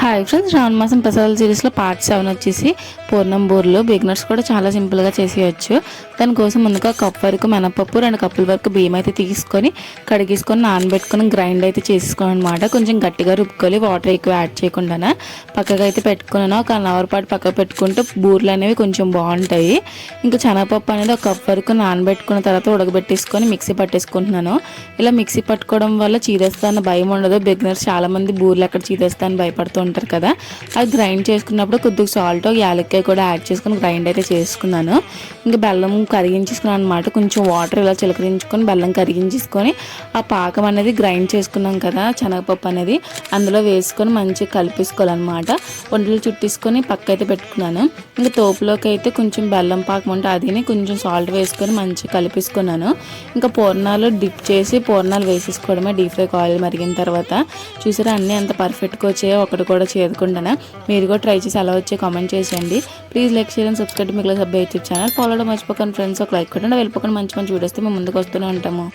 Hi friends శ్రావణ మాసం ప్రసాదాల సిరీస్లో పార్ట్ సెవెన్ వచ్చేసి పూర్ణం బూరెలు బిగినర్స్ కూడా చాలా సింపుల్గా చేసేయచ్చు. దానికోసం ముందుగా కప్ వరకు మినపప్పు రెండు కప్పుల వరకు బియ్యం అయితే తీసుకొని కడిగేసుకొని నానబెట్టుకొని గ్రైండ్ అయితే చేసేసుకోను అనమాట కొంచెం గట్టిగా రుబ్బుకొని వాటర్ ఎక్కువ యాడ్ చేయకుండా పక్కగా అయితే పెట్టుకున్నాను. ఒక వన్ అవర్ పాటు పక్కకు పెట్టుకుంటే బూర్లు అనేవి కొంచెం బాగుంటాయి. ఇంకా శనగపప్పు అనేది ఒక కప్ వరకు నానబెట్టుకున్న తర్వాత ఉడకబెట్టేసుకొని మిక్సీ పట్టేసుకుంటున్నాను. ఇలా మిక్సీ పట్టుకోవడం వల్ల చీదేస్తా అన్న భయం ఉండదు. బిగినర్స్ చాలామంది బూరెలు ఎక్కడ చీదేస్తా అని భయపడుతూ ఉంటారు కదా. అది గ్రైండ్ చేసుకున్నప్పుడు కొద్దిగా సాల్ట్ యాలక్కాయ కూడా యాడ్ చేసుకుని గ్రైండ్ అయితే చేసుకున్నాను. ఇంకా బెల్లం కరిగించేసుకున్నాను అనమాట కొంచెం వాటర్ ఇలా చిలకరించుకొని బెల్లం కరిగించేసుకొని ఆ పాకం అనేది గ్రైండ్ చేసుకున్నాం కదా శనగపప్పు అనేది. అందులో వేసుకొని మంచిగా కలిపేసుకోవాలన్నమాట. వంటలు చుట్టేసుకొని పక్క అయితే పెట్టుకున్నాను. ఇంకా తోపులోకి అయితే కొంచెం బెల్లం పాకం ఉంటే అదిని కొంచెం సాల్ట్ వేసుకొని మంచిగా కలిపేసుకున్నాను. ఇంకా పూర్ణాలు డిప్ చేసి పూర్ణాలు వేసేసుకోవడమే. డీప్ ఫ్రై ఆయిల్ మరిగిన తర్వాత. చూసారా అన్నీ ఎంత పర్ఫెక్ట్గా వచ్చాయో. ఒకటి కూడా చేయకుండా మీరు కూడా ట్రై చేసి అలా వచ్చే కామెంట్ చేసేయండి. Please like share and subscribe మీకు సబ్ యూట్యూబ్ ఛానల్ ఫాలో మర్చిపోకండి ఫ్రెండ్స్ ఒక లైక్ కొట్టండి. వెళ్ళిపోకండి మంచి మంచి వీడియోస్ మేము ముందుకు వస్తూనే ఉంటాము.